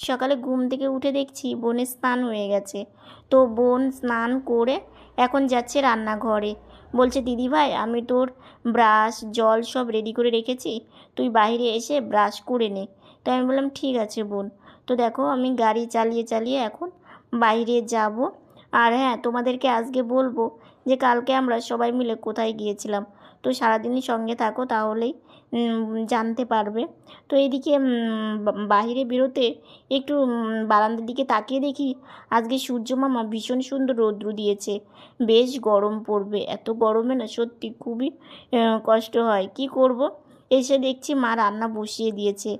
সকালে ঘুম থেকে উঠে দেখছি বোনের স্নান হয়ে গেছে। তো বোন স্নান করে এখন যাচ্ছে রান্নাঘরে। বলছে, দিদি ভাই, আমি তোর ব্রাশ, জল সব রেডি করে রেখেছি। তুই বাইরে এসে ব্রাশ করে নে। তো আমি বললাম, ঠিক আছে বোন। তো দেখো, আমি গাড়ি চালিয়ে চালিয়ে এখন বাইরে যাব। আর হ্যাঁ তোমাদেরকে আজকে বলব যে, কালকে আমরা সবাই মিলে কোথায় গিয়েছিলাম। তো সারাদিনই সঙ্গে থাকো, তাহলেই জানতে পারবে। তো এদিকে বাহিরে বাইরে বেরোতে একটু বারান্দার দিকে তাকিয়ে দেখি আজকে সূর্য মামা ভীষণ সুন্দর রৌদ্র দিয়েছে। বেশ গরম পড়বে। এত গরমে না সত্যি খুবই কষ্ট হয়। কি করব? এসে দেখছি মা রান্না বসিয়ে দিয়েছে।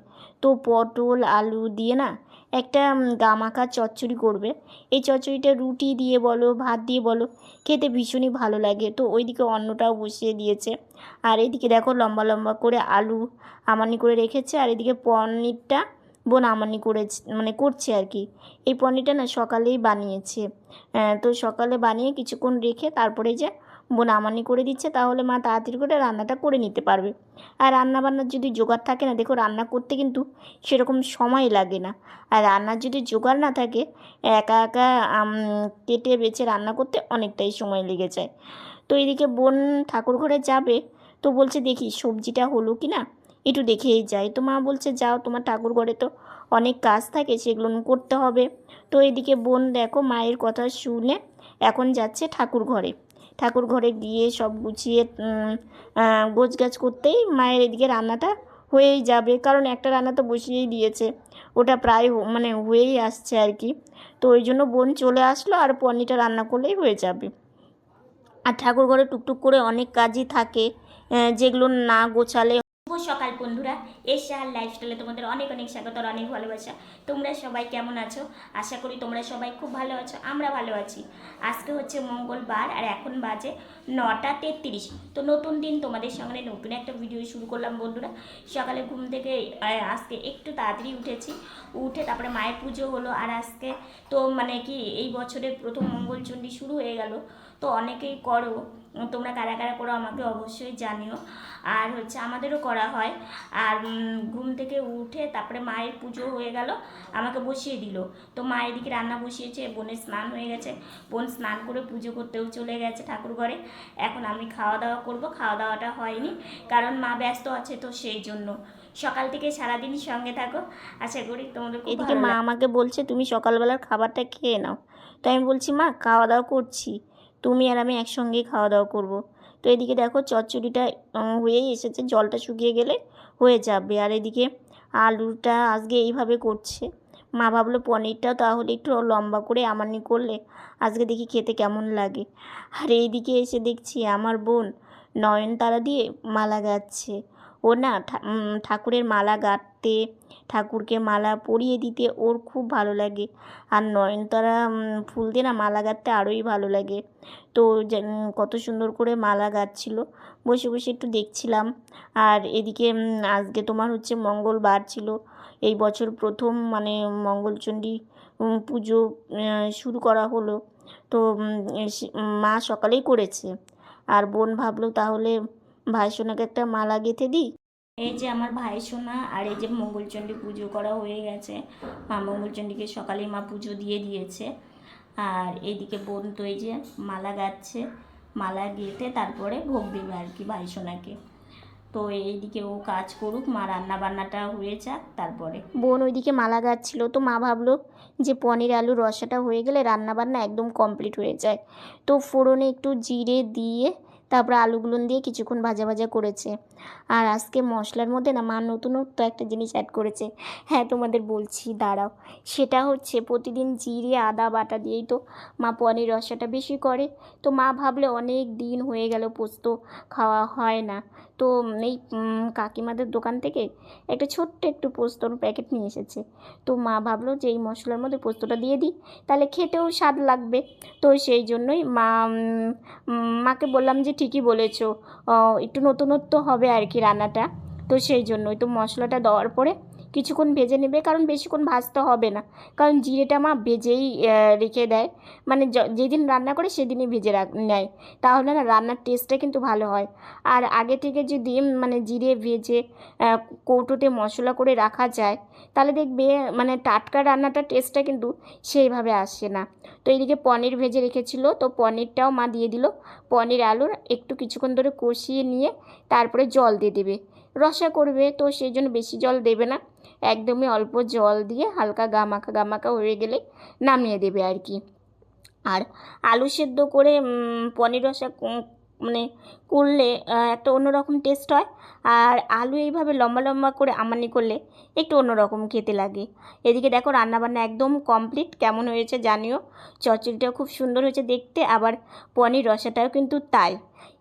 তো পটল, আলু দিয়ে না একটা গামাখা চচ্চড়ি করবে। এই চচ্চড়িটা রুটি দিয়ে বলো, ভাত দিয়ে বলো, খেতে ভীষণই ভালো লাগে। তো ওইদিকে অন্নটাও বসিয়ে দিয়েছে। আর এদিকে দেখো লম্বা লম্বা করে আলু আমানি করে রেখেছে। আর এদিকে পনিরটা বোন আমানি করে মানে করছে আর কি। এই পনিরটা না সকালেই বানিয়েছে। তো সকালে বানিয়ে কিছুক্ষণ রেখে তারপরে যে বোন আমানি করে দিচ্ছে, তাহলে মা তাড়াতাড়ি করে রান্নাটা করে নিতে পারবে। আর রান্না বান্নার যদি জোগাড় থাকে না, দেখো রান্না করতে কিন্তু সেরকম সময় লাগে না। আর রান্নার যদি জোগাড় না থাকে, একা একা কেটে বেছে রান্না করতে অনেকটাই সময় লেগে যায়। তো এদিকে বোন ঠাকুর ঘরে যাবে, তো বলছে, দেখি সবজিটা হলো কি না একটু দেখেই যাই। তো মা বলছে, যাও, তোমার ঠাকুর ঘরে তো অনেক কাজ থাকে, সেগুলো করতে হবে। তো এদিকে বোন দেখো, মায়ের কথা শুনে এখন যাচ্ছে ঠাকুর ঘরে ঠাকুর ঘরে গিয়ে সব গুছিয়ে গোছ গাছ করতেই মায়ের এদিকে রান্নাটা হয়েই যাবে। কারণ একটা রান্না তো বসিয়েই দিয়েছে। ওটা প্রায় মানে হয়েই আসছে আর কি। তো ওই জন্য বোন চলে আসলো আর পনিরটা রান্না করলেই হয়ে যাবে। আর ঠাকুর ঘরে টুকটুক করে অনেক কাজই থাকে যেগুলো না গোছালে সকাল বন্ধুরা, এসে আর লাইফস্টাইলে তোমাদের অনেক অনেক স্বাগত আর অনেক ভালোবাসা। তোমরা সবাই কেমন আছো? আশা করি তোমরা সবাই খুব ভালো আছো, আমরা ভালো আছি। আজকে হচ্ছে মঙ্গলবার আর এখন বাজে নটা তেত্রিশ। তো নতুন দিন তোমাদের সঙ্গে নতুন একটা ভিডিও শুরু করলাম বন্ধুরা। সকালে ঘুম থেকে আজকে একটু তাড়াতাড়ি উঠেছি। উঠে তারপরে মায়ের পুজো হলো আর আজকে তো মানে কি এই বছরের প্রথম মঙ্গলচণ্ডী শুরু হয়ে গেল। তো অনেকেই করো তোমরা কারা কারা করো আমাকে অবশ্যই জানিও। আর হচ্ছে আমাদেরও করা হয়। আর ঘুম থেকে উঠে তারপরে মায়ের পুজো হয়ে গেল আমাকে বসিয়ে দিল। তো মা এদিকে রান্না বসিয়েছে বোনের স্নান হয়ে গেছে। বোন স্নান করে পুজো করতেও চলে গেছে ঠাকুর ঘরে। এখন আমি খাওয়া দাওয়া করব খাওয়া দাওয়াটা হয়নি কারণ মা ব্যস্ত আছে তো সেই জন্য। সকাল থেকে সারাদিন সঙ্গে থাকো আশা করি তোমাদের এদিকে মা আমাকে বলছে তুমি সকালবেলার খাবারটা খেয়ে নাও। তো আমি বলছি মা খাওয়া দাওয়া করছি। তুমি আর আমি একসঙ্গেই খাওয়া দাওয়া করব। তো এদিকে দেখো চচ্চড়িটা হয়েই এসেছে, জলটা শুকিয়ে গেলে হয়ে যাবে। আর এদিকে আলুটা আজকে এইভাবে করছে। মা ভাবলো পনিরটাও তাহলে একটু লম্বা করে আমানি করলে, আজকে দেখি খেতে কেমন লাগে। আর এইদিকে এসে দেখছি আমার বোন নয়নতারা দিয়ে মালা গাচ্ছে। ও না ঠাকুরের মালা গাঁথতে ঠাকুরকে মালা পরিয়ে দিতে ওর খুব ভালো লাগে। আর নয়নতারা ফুল দিয়ে না মালা গাঁথতে আরোই ভালো লাগে। তো কত সুন্দর করে মালা গাচ্ছিল বসে বসে একটু দেখছিলাম। আর এদিকে আজকে তোমার হচ্ছে মঙ্গলবার ছিল। এই বছর প্রথম মানে মঙ্গলচণ্ডী পুজো শুরু করা হলো। তো মা সকালেই করেছে। আর বোন ভাবলো তাহলে ভাই সোনাকে একটা মালা গেঁথে দিই। এই যে আমার ভাই সোনা আর এই যে মঙ্গলচণ্ডী পুজো করা হয়ে গেছে। মা মঙ্গলচণ্ডীকে সকালে মা পুজো দিয়ে দিয়েছে। আর এইদিকে বোন তো এই যে মালা গাচ্ছে। মালা গেঁথে তারপরে ভোগ দেবে আর কি ভাই সোনাকে। তো এইদিকে ও কাজ করুক, মা রান্না বান্নাটা হয়ে যাক, তারপরে। বোন ওইদিকে মালা গাচ্ছিল। তো মা ভাবলো যে পনির আলুর রসাটা হয়ে গেলে রান্না বান্না একদম কমপ্লিট হয়ে যায়। তো ফোড়নে একটু জিরে দিয়ে তারপরে আলুগুলো দিয়ে কিছুক্ষণ ভাজা ভাজা করেছে। আর আজকে মশলার মধ্যে না, মা নতুনত্ব একটা জিনিস অ্যাড করেছে। হ্যাঁ তোমাদের বলছি, দাঁড়াও। সেটা হচ্ছে প্রতিদিন জিরে, আদা, বাটা দিয়েই তো মা পনির রসাটা বেশি করে। তো মা ভাবলে অনেক দিন হয়ে গেল পোস্ত খাওয়া হয় না। তো এই কাকিমাদের দোকান থেকে একটা ছোট্ট একটু পোস্তর প্যাকেট নিয়ে এসেছে। তো মা ভাবলো যে এই মশলার মধ্যে পোস্তটা দিয়ে দিই, তাহলে খেতেও স্বাদ লাগবে। তো সেই জন্যই মা মাকে বললাম যে ঠিকই বলেছ একটু নতুনত্ব হবে আর কি রান্নাটা। তো সেই জন্যই তো মশলাটা দেওয়ার পরে কিছুক্ষণ ভেজে নেবে, কারণ বেশিক্ষণ ভাজতে হবে না। কারণ জিরেটা মা ভেজেই রেখে দেয়। মানে যেদিন রান্না করে সেদিনই ভেজে রাখ, নেয়। তাহলে না রান্নার টেস্টটা কিন্তু ভালো হয়। আর আগে থেকে যদি মানে জিরে ভেজে কৌটোতে মশলা করে রাখা যায়, তাহলে দেখবে মানে টাটকা রান্নাটার টেস্টটা কিন্তু সেইভাবে আসে না। তো এইদিকে পনির ভেজে রেখেছিল, তো পনিরটাও মা দিয়ে দিল। পনির আলুর একটু কিছুক্ষণ ধরে কষিয়ে নিয়ে, তারপরে জল দিয়ে দেবে। রসা করবে, তো সেই জন্য বেশি জল দেবে না। একদমই অল্প জল দিয়ে হালকা গামাখা গামাখা হয়ে গেলে নামিয়ে দেবে আর কি। আর আলু সেদ্ধ করে পনির রসা মানে করলে একটা অন্যরকম টেস্ট হয়। আর আলু এইভাবে লম্বা লম্বা করে আমানি করলে একটু অন্যরকম খেতে লাগে। এদিকে দেখো রান্নাবান্না একদম কমপ্লিট কেমন হয়েছে জানিও। চচ্চড়িটাও খুব সুন্দর হয়েছে দেখতে, আবার পনির রসাটাও কিন্তু তাই।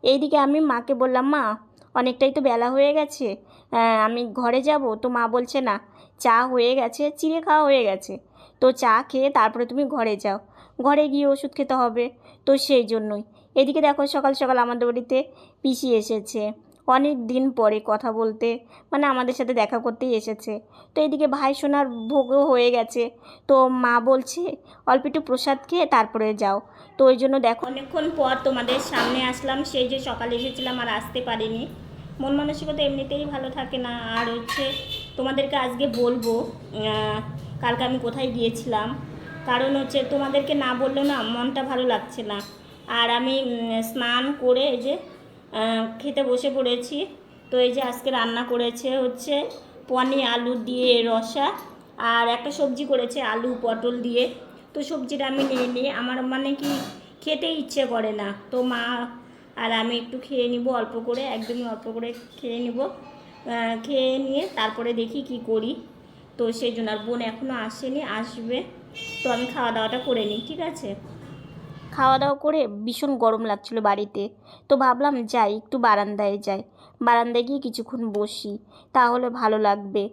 এইদিকে আমি মাকে বললাম, মা অনেকটাই তো বেলা হয়ে গেছে। আমি ঘরে যাব, তো মা বলছে, না, চা হয়ে গেছে, চিড়ে খাওয়া হয়ে গেছে। তো চা খেয়ে তারপরে তুমি ঘরে যাও। ঘরে গিয়ে ওষুধ খেতে হবে, তো সেই জন্যই। এদিকে দেখো, সকাল সকাল আমাদের বাড়িতে পিসি এসেছে। অনেক দিন পরে কথা বলতে মানে আমাদের সাথে দেখা করতেই এসেছে। তো এদিকে ভাই সোনার ভোগও হয়ে গেছে। তো মা বলছে, অল্প একটু প্রসাদ খেয়ে তারপরে যাও। তো ওই জন্য দেখো, অনেকক্ষণ পর তোমাদের সামনে আসলাম। সেই যে সকালে এসেছিলাম আর আসতে পারিনি। মন মানসিকতা এমনিতেই ভালো থাকে না। আর হচ্ছে তোমাদেরকে আজকে বলব কালকে আমি কোথায় গিয়েছিলাম, কারণ হচ্ছে তোমাদেরকে না বললেও না মনটা ভালো লাগছে না। আর আমি স্নান করে এই যে খেতে বসে পড়েছি। তো এই যে আজকে রান্না করেছে হচ্ছে পনি আলু দিয়ে রসা আর একটা সবজি করেছে আলু পটল দিয়ে। তো সবজিটা আমি নিয়ে নিয়ে আমার মানে কি খেতে ইচ্ছে করে না। তো মা আর আমি একটু খেয়ে নিব, অল্প করে, একদমই অল্প করে খেয়ে নিব। খেয়ে নিয়ে তারপরে দেখি কি করি। তো সেই জন্য আর বোন এখনও আসেনি, আসবে। তো আমি খাওয়া দাওয়াটা করে নিই, ঠিক আছে? খাওয়া দাওয়া করে ভীষণ গরম লাগছিল বাড়িতে। তো ভাবলাম যাই, একটু বারান্দায় যাই। বারান্দায় গিয়ে কিছুক্ষণ বসি। তাহলে ভালো লাগবে।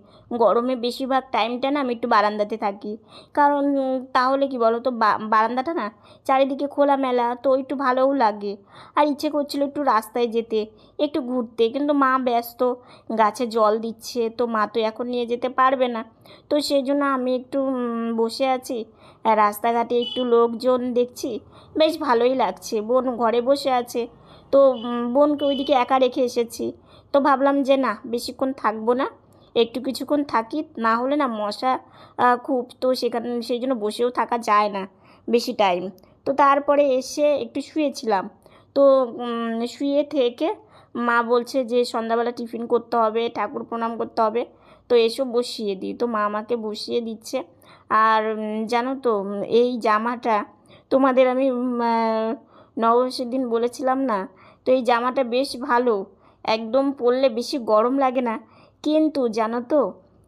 গরমে বেশিরভাগ টাইমটা না আমি একটু বারান্দাতে থাকি। কারণ তাহলে কি বলো তো বারান্দাটা না চারিদিকে খোলা মেলা, তো একটু ভালোও লাগে। আর ইচ্ছে করছিল একটু রাস্তায় যেতে, একটু ঘুরতে। কিন্তু মা ব্যস্ত, গাছে জল দিচ্ছে, তো মা তো এখন নিয়ে যেতে পারবে না। তো সেই জন্য আমি একটু বসে আছি। রাস্তাঘাটে একটু লোকজন দেখছি, বেশ ভালোই লাগছে। বোন ঘরে বসে আছে, তো বোনকে ওইদিকে একা রেখে এসেছি। তো ভাবলাম যে না, বেশিক্ষণ থাকব না, একটু কিছুক্ষণ থাকি, না হলে না মশা খুব তো সেখানে, সেই জন্য বসেও থাকা যায় না বেশি টাইম তো তারপরে এসে একটু শুয়েছিলাম। তো শুয়ে থেকে মা বলছে যে সন্ধ্যাবেলা টিফিন করতে হবে, ঠাকুর প্রণাম করতে হবে, তো এসব বসিয়ে দিই। তো মা আমাকে বসিয়ে দিচ্ছে। আর জানো তো, এই জামাটা তোমাদের আমি নববর্ষের দিন বলেছিলাম না, তো এই জামাটা বেশ ভালো। একদম পরলে বেশি গরম লাগে না। কিন্তু জানো তো,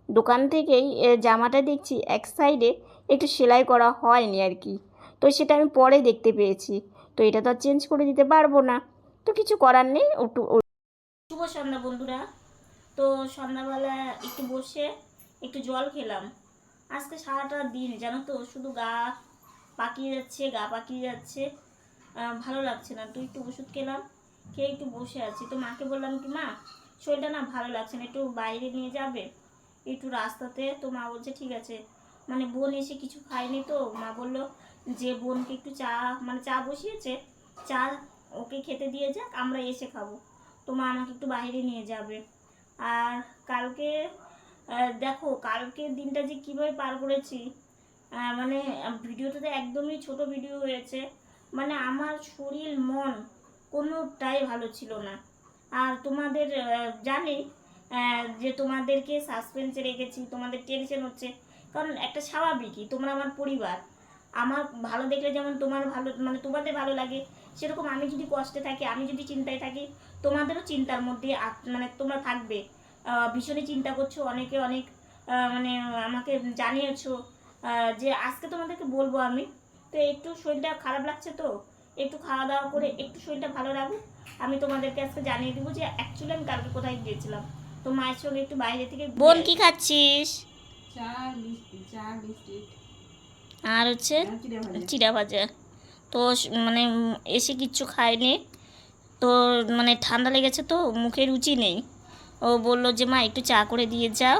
দোকান থেকেই জামাটা দেখছি এক সাইডে একটু সেলাই করা হয়নি আর কি। তো সেটা আমি পরে দেখতে পেয়েছি। তো এটা তো আর চেঞ্জ করে দিতে পারব না। তো কিছু করার নেই একটু শুভ সন্ধ্যা বন্ধুরা। তো সন্ধ্যাবেলা একটু বসে একটু জল খেলাম। আজকে সারাটা দিন, জানো তো, শুধু গা পাকিয়ে যাচ্ছে, গা পাকিয়ে যাচ্ছে। ভালো লাগছে না। তো একটু ওষুধ খেলাম। খেয়ে একটু বসে আছি? তো মাকে বললাম কি, মা, শরীরটা না ভালো লাগছে না, একটু বাইরে নিয়ে যাবে? একটু রাস্তাতে, তো মা বলছে, ঠিক আছে। মানে বোন এসে কিছু খায়নি তো, মা বলল যে বোনকে একটু চা মানে চা বসিয়েছে, চা ওকে খেতে দিয়ে যাক, আমরা এসে খাব। তো মা আমাকে একটু বাইরে নিয়ে যাবে। আর কালকে দেখো, কালকের দিনটা যে কীভাবে পার করেছি মানে ভিডিওটাতে একদমই ছোট ভিডিও হয়েছে। মানে আমার শরীর, মন কোনোটাই ভালো ছিল না। আর তোমাদের জানি যে তোমাদেরকে সাসপেন্সে রেখেছি, তোমাদের টেনশন হচ্ছে। কারণ একটা স্বাভাবিকই, তোমরা আমার পরিবার। আমার ভালো দেখলে যেমন তোমার ভালো মানে তোমাদের ভালো লাগে, সেরকম আমি যদি কষ্টে থাকি, আমি যদি চিন্তায় থাকি, তোমাদেরও চিন্তার মধ্যে মানে তোমরা থাকবে। ভীষণই চিন্তা করছ, অনেকে অনেক মানে আমাকে জানিয়েছো যে আজকে তোমাদেরকে বলব আমি। তো একটু শরীরটা খারাপ লাগছে তো? একটু খাওয়া দাওয়া করে একটু শরীরটা ভালো রাখুক। আমি তোমাদেরকে আজকে জানিয়ে দেবো যে অ্যাকচুয়ালি আমি কালকে কোথায় গিয়েছিলাম। তো মায়ের সঙ্গে একটু বাইরে থেকে বোন কি খাচ্ছিস? চা মিষ্টি আর হচ্ছে চিড়া ভাজা। তো মানে এসে কিচ্ছু খায়নি। তো মানে ঠান্ডা লেগেছে তো মুখে রুচি নেই। ও বলল যে মা একটু চা করে দিয়ে যাও।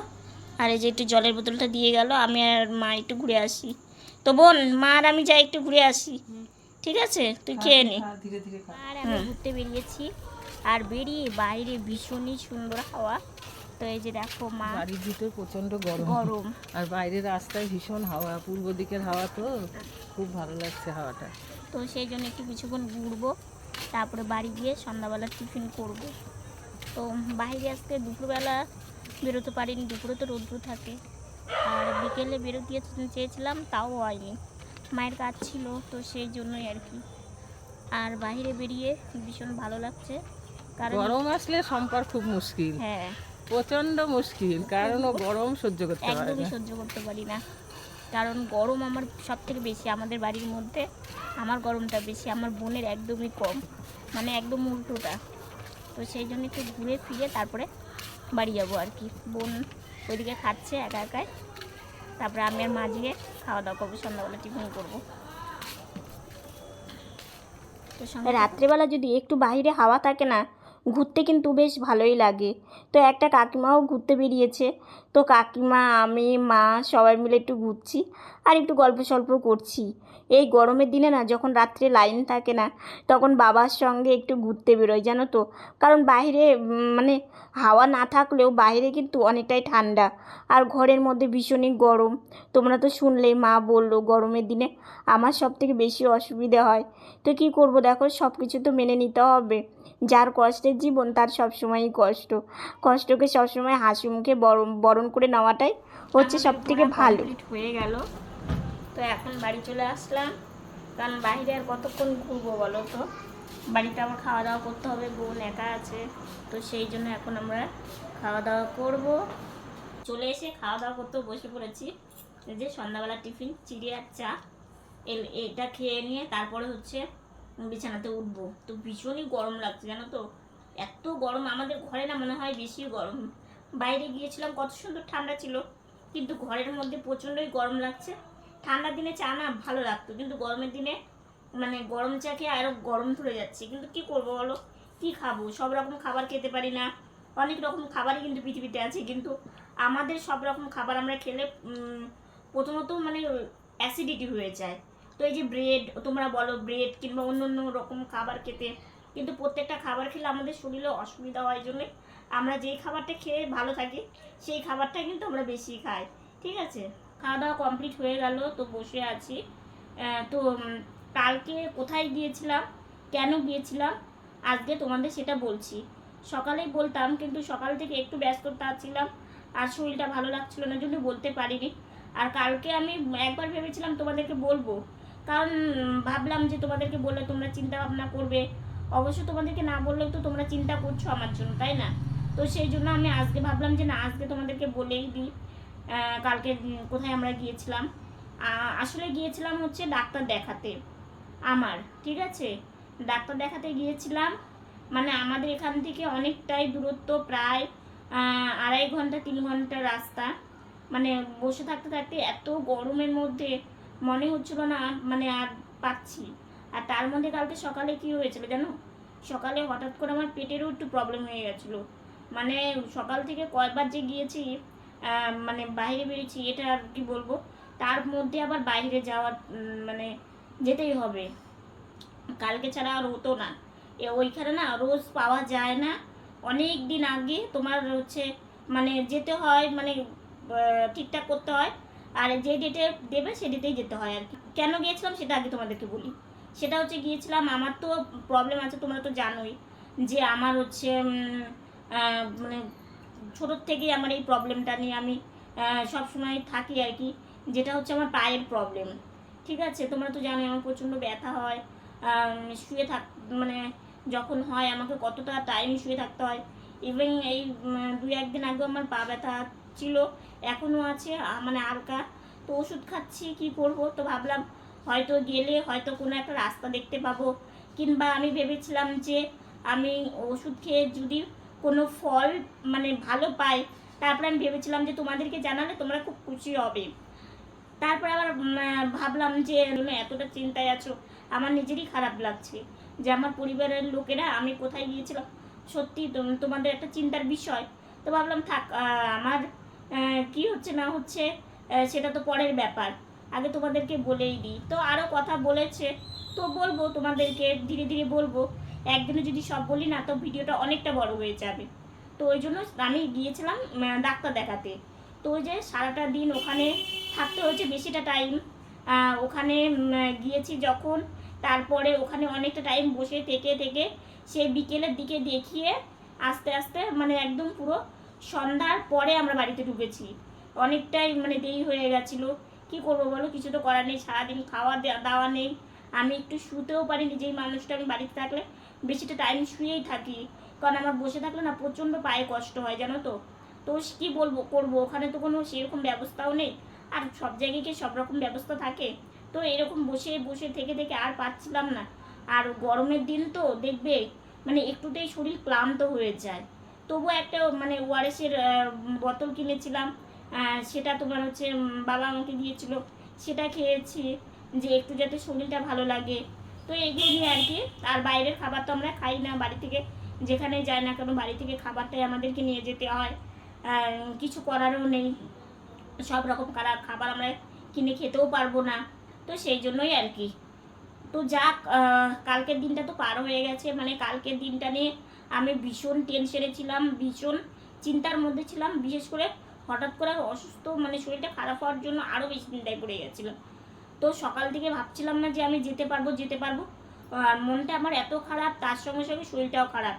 আর এই যে একটু জলের বোতলটা দিয়ে গেল। আমি আর মা একটু ঘুরে আসি। তো বোন মা আর আমি যাই একটু ঘুরে আসি। ঠিক আছে? তুই খেয়ে নে। খা, ধীরে ধীরে খা। আর আমি ঘুরতে বেরিয়েছি। আর বেরিয়ে বাইরে ভীষণই সুন্দর হাওয়া। তো এই যে দেখো মা। বাড়ির ভিতর প্রচণ্ড গরম। গরম। আর বাইরে রাস্তায় ভীষণ হাওয়া। পূর্ব দিকের হাওয়া তো খুব ভালো লাগছে হাওয়াটা। তো সেই জন্য একটু কিছুক্ষণ ঘুরবো। তারপরে বাড়ি গিয়ে সন্ধ্যাবেলা টিফিন করব। তো বাইরে আজকে দুপুরবেলা বেরোতে পারিনি। দুপুরে তো রৌদ্র থাকে। আর বিকেলে বেরোতে চেয়েছিলাম তাও হয়নি। মায়ের কাজ ছিল তো সেই জন্যই আর কি। আর বাইরে বেরিয়ে ভীষণ ভালো লাগছে। কারণ গরম আসলে সম্পর্ক খুব মুশকিল। হ্যাঁ। প্রচণ্ড মুশকিল কারণ ও গরম সহ্য করতে পারে একদমই সহ্য করতে পারি না। কারণ গরম আমার সব থেকে বেশি আমাদের বাড়ির মধ্যে। আমার গরমটা বেশি আমার বোনের একদমই কম। মানে একদম উল্টোটা। তো সেই জন্য একটু ঘুরে ফিরে তারপরে বাড়ি যাব আর কি। বোন ওইদিকে খাচ্ছে একা একাই। তারপরে আমি আর মাঝিয়ে খাওয়া দাওয়া করব, সন্ধ্যাবেলা টিফিন করব। রাত্রেবেলা যদি একটু বাইরে হাওয়া থাকে না ঘুরতে কিন্তু বেশ ভালোই লাগে। তো একটা কাকিমাও ঘুরতে বেরিয়েছে। তো কাকিমা, আমি, মা সবাই মিলে একটু ঘুরছি আর একটু গল্প সল্প করছি। এই গরমের দিনে না, যখন রাত্রে লাইন থাকে না, তখন বাবার সঙ্গে একটু ঘুরতে বেরোয় জানো তো? কারণ বাইরে মানে হাওয়া না থাকলেও বাইরে কিন্তু অনেকটাই ঠান্ডা। আর ঘরের মধ্যে ভীষণই গরম। তোমরা তো শুনলেই মা বলল, গরমের দিনে আমার সব থেকে বেশি অসুবিধা হয়। তো কি করব দেখো সব কিছু তো মেনে নিতে হবে। যার কষ্টের জীবন তার সবসময়ই কষ্ট। কষ্টকে সবসময় হাসি মুখে বরণ করে নেওয়াটাই হচ্ছে সব থেকে ভালো। হয়ে গেল। তো এখন বাড়ি চলে আসলাম। কারণ বাইরে আর কতক্ষণ ঘুরবো বলো তো? বাড়িতে আবার খাওয়া দাওয়া করতে হবে বোন একা আছে। তো সেই জন্য এখন আমরা খাওয়া দাওয়া করব। চলে এসে খাওয়া দাওয়া করতেও বসে পড়েছি। এই যে সন্ধ্যাবেলা টিফিন চিড়ে আর চা এটা খেয়ে নিয়ে তারপরে হচ্ছে বিছানাতে উঠবো। তো ভীষণই গরম লাগছে, জানো তো? এত গরম আমাদের ঘরে না মনে হয় বেশি গরম। বাইরে গিয়েছিলাম, কত সুন্দর ঠান্ডা ছিল, কিন্তু ঘরের মধ্যে প্রচণ্ডই গরম লাগছে। ঠান্ডার দিনে চা না ভালো লাগতো, কিন্তু গরমের দিনে মানে গরম চা খেয়ে আরও গরম ধরে যাচ্ছে। কিন্তু কি করব বলো? কি খাব? সব রকম খাবার খেতে পারি না। অনেক রকম খাবারই কিন্তু পৃথিবীতে আছে, কিন্তু আমাদের সব রকম খাবার আমরা খেলে প্রথমত মানে অ্যাসিডিটি হয়ে যায়। তো এই যে ব্রেড তোমরা বলো ব্রেড কিংবা অন্য অন্য রকম খাবার খেতে। কিন্তু প্রত্যেকটা খাবার খেলে আমাদের শরীরে অসুবিধা হয় জন্যে আমরা যেই খাবারটা খেয়ে ভালো থাকি, সেই খাবারটা কিন্তু আমরা বেশি খাই। ঠিক আছে? খাওয়া দাওয়া কমপ্লিট হয়ে গেল, তো বসে আছি। তো কালকে কোথায় গিয়েছিলাম? কেন গিয়েছিলাম? আজকে তোমাদের সেটা বলছি। সকালেই বলতাম, কিন্তু সকাল থেকে একটু ব্যস্ততা ছিলাম আর শরীরটা ভালো লাগছিল না জন্য বলতে পারিনি। আর কালকে আমি একবার ভেবেছিলাম তোমাদেরকে বলব কারণ ভাবলাম যে তোমাদেরকে বললে তোমরা চিন্তা ভাবনা করবে। অবশ্য তোমাদেরকে না বললেও তো তোমরা চিন্তা করছ আমার জন্য, তাই না? তো সেই জন্য আমি আজকে ভাবলাম যে না, আজকে তোমাদেরকে বলেই দিই। কালকে কোথায় আমরা গিয়েছিলাম? আসলে গিয়েছিলাম হচ্ছে ডাক্তার দেখাতে, আমার, ঠিক আছে? ডাক্তার দেখাতে গিয়েছিলাম। মানে আমাদের এখান থেকে অনেকটাই দূরত্ব, প্রায় আড়াই ঘণ্টা, তিন ঘণ্টা রাস্তা। মানে বসে থাকতে থাকতে এত গরমের মধ্যে মনে হচ্ছিল না মানে আর পাচ্ছি আর তার মধ্যে কালকে সকালে কি হয়েছিল জানো? সকালে হঠাৎ করে আমার পেটেরও একটু প্রবলেম হয়ে গেছিল। মানে সকাল থেকে কয়েকবার যে গিয়েছি মানে বাইরে বেরিয়েছি, এটা আর কি বলব? তার মধ্যে আবার বাইরে যাওয়ার মানে যেতেই হবে। কালকে ছাড়া আর হতো না। এ ওইখানে না রোজ পাওয়া যায় না। অনেক দিন আগে তোমার হচ্ছে মানে যেতে হয় মানে ঠিকঠাক করতে হয়। আর যে ডেটে দেবে সে ডেটেই যেতে হয় আর কি। কেন গিয়েছিলাম সেটা আগে তোমাদেরকে বলি। সেটা হচ্ছে গিয়েছিলাম, আমার তো প্রবলেম আছে, তোমরা তো জানোই যে আমার হচ্ছে মানে ছোটোর থেকেই আমার এই প্রবলেমটা নিয়ে আমি সব সময় থাকি আর কি। যেটা হচ্ছে আমার পায়ের প্রবলেম ঠিক আছে? তোমরা তো জানোই আমার প্রচণ্ড ব্যথা হয়। শুয়ে থাক মানে যখন হয় আমাকে কতটা টাইম শুয়ে থাকতে হয়। ইভেন এই দু একদিন আগে আমার পা ব্যথা ছিল এখনও আছে মানে হালকা তো ওষুধ খাচ্ছি, কি করব? তো ভাবলাম হয়তো গেলে হয়তো কোনো একটা রাস্তা দেখতে পাবো। কিংবা আমি ভেবেছিলাম যে আমি ওষুধ খেয়ে যদি কোনো ফল মানে ভালো পাই, তারপরে আমি ভেবেছিলাম যে তোমাদেরকে জানালে তোমরা খুব খুশি হবে। তারপর আবার ভাবলাম যে এতটা চিন্তায় আছো, আমার নিজেরই খারাপ লাগছে যে আমার পরিবারের লোকেরা, আমি কোথায় গিয়েছিলাম? সত্যি তোমাদের একটা চিন্তার বিষয়। তো ভাবলাম থাক আমার কি হচ্ছে না হচ্ছে সেটা তো পরের ব্যাপার। আগে তোমাদেরকে বলেই দিই। তো আরও কথা বলেছে, তো বলব তোমাদেরকে, ধীরে ধীরে বলব। একদিনে যদি সব বলি না, তো ভিডিওটা অনেকটা বড় হয়ে যাবে। তো ওই জন্য আমি গিয়েছিলাম ডাক্তার দেখাতে। তো ওই যে সারাটা দিন ওখানে থাকতে হয়েছে বেশিটা টাইম ওখানে গিয়েছি যখন, তারপরে ওখানে অনেকটা টাইম বসে থেকে থেকে সে বিকেলের দিকে দেখিয়ে আস্তে আস্তে মানে একদম পুরো সন্ধ্যার পরে আমরা বাড়িতে ঢুকেছি। অনেকটাই মানে দেরি হয়ে গেছিল। কি করব বলো? কিছু তো করার নেই। সারাদিন খাওয়া দেওয়া নেই। আমি একটু শুতেও পারি নিজেই মানুষটা আমি বাড়িতে থাকলে। বেশিটা টাইম শুয়েই থাকি। কারণ আমার বসে থাকলে না প্রচণ্ড পায়ে কষ্ট হয়, জানো তো? তো কি বলব, করব? ওখানে তো কোনো সেরকম ব্যবস্থাও নেই। আর সব জায়গায় সব রকম ব্যবস্থা থাকে। তো এরকম বসে বসে, থেকে থেকে আর পাচ্ছিলাম না। আর গরমের দিন তো দেখবে মানে একটুতেই শরীর ক্লান্ত হয়ে যায়। তবু একটা মানে ওআরএসের বোতল কিনেছিলাম। সেটা তোমার হচ্ছে বাবা আমাকে দিয়েছিল। সেটা খেয়েছি যে একটু যাতে শরীরটা ভালো লাগে। তো এগুলো নিয়ে আর কি, আর বাইরের খাবার তো আমরা খাই না। বাড়ি থেকে যেখানে যাই না কেন, বাড়ি থেকে খাবারটাই আমাদেরকে নিয়ে যেতে হয়। কিছু করারও নেই। সব রকম খারাপ খাবার আমরা কিনে খেতেও পারব না। তো সেই জন্যই আর কি। তো যাক কালকের দিনটা তো পার হয়ে গেছে। মানে কালকের দিনটা নিয়ে আমি ভীষণ টেনশনে ছিলাম, ভীষণ চিন্তার মধ্যে ছিলাম, বিশেষ করে হঠাৎ করে অসুস্থ মানে শরীরটা খারাপ হওয়ার জন্য আরও বেশি চিন্তায় পড়ে গেছিলাম। তো সকাল থেকে ভাবছিলাম না যে আমি যেতে পারব যেতে পারব। আর মনটা আমার এত খারাপ, তার সঙ্গে সঙ্গে শরীরটাও খারাপ।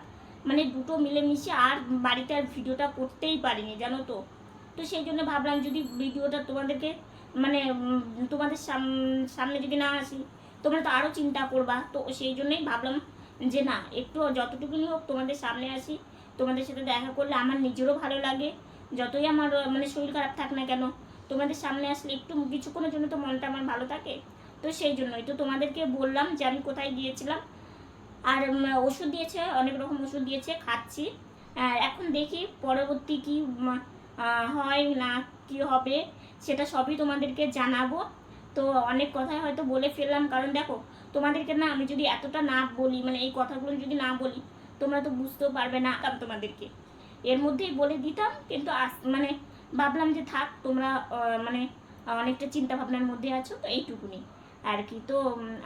মানে দুটো মিলেমিশে আর বাড়িতে আর ভিডিওটা করতেই পারিনি, জানো তো। তো সেই জন্য ভাবলাম যদি ভিডিওটা তোমাদেরকে মানে তোমাদের সাম- সামনে যদি না আসি, তোমরা তো আরও চিন্তা করবা। তো সেই জন্যই ভাবলাম যে না, একটু যতটুকুনি হোক তোমাদের সামনে আসি। তোমাদের সাথে দেখা করলে আমার নিজেরও ভালো লাগে। যতই আমার মানে শরীর খারাপ থাক না কেন, তোমাদের সামনে আসলে একটু কিছুক্ষণের জন্য তো মনটা আমার ভালো থাকে। তো সেই জন্যই তো তোমাদেরকে বললাম যে আমি কোথায় গিয়েছিলাম। আর ওষুধ দিয়েছে, অনেক রকম ওষুধ দিয়েছে, খাচ্ছি। এখন দেখি পরবর্তী কি হয় না কি হবে, সেটা সবই তোমাদেরকে জানাব। তো অনেক কথাই হয়তো বলে ফেললাম। কারণ দেখো, তোমাদেরকে না আমি যদি এতটা না বলি মানে এই কথাগুলো যদি না বলি, তোমরা তো বুঝতেও পারবে না কাম তোমাদেরকে। এর মধ্যেই বলে দিতাম, কিন্তু মানে ভাবলাম যে থাক, তোমরা মানে অনেকটা চিন্তা ভাবনার মধ্যে আছো, তো এইটুকুনি। আর কি, তো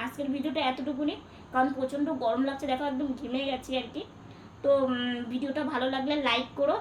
আজকের ভিডিওটা এতটুকুনি, কারণ প্রচণ্ড গরম লাগছে, দেখো একদম ঘেমে গেছি আর কি। তো ভিডিওটা ভালো লাগলে লাইক করো